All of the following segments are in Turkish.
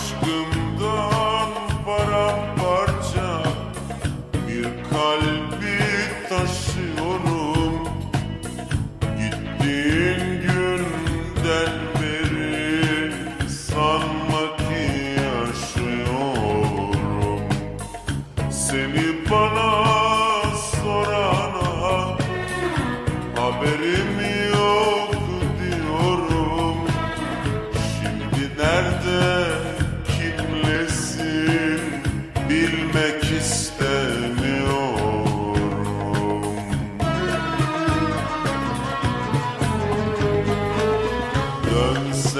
aşkımdan paramparça Bir kalbi taşıyorum. Gittiğin günden beri Sanma yaşıyorum. Seni bana sorana Haberim yok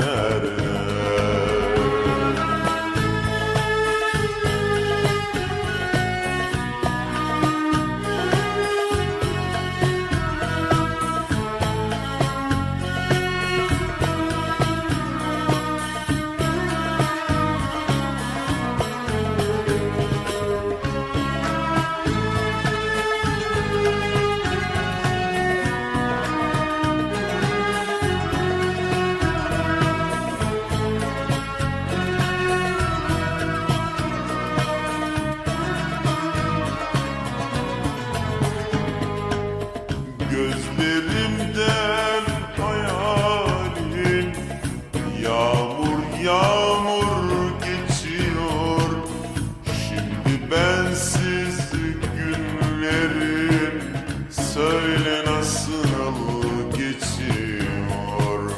ben Yağmur geçiyor. Şimdi bensiz günlerin Söyle nasıl geçiyor?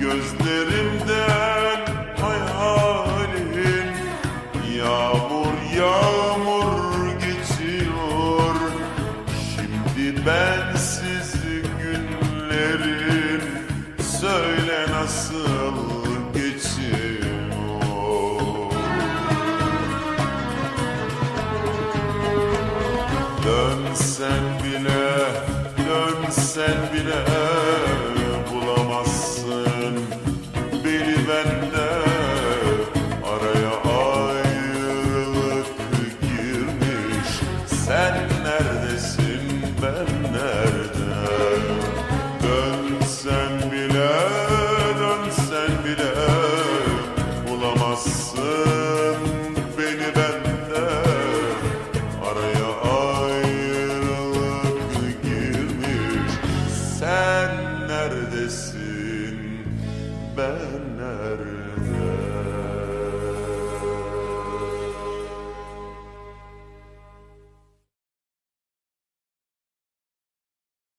Gözlerimden hayalin Yağmur yağmur geçiyor. Şimdi bensiz günlerin söyle nasıl Dönsen bile, dönsen bile neredesin? Ben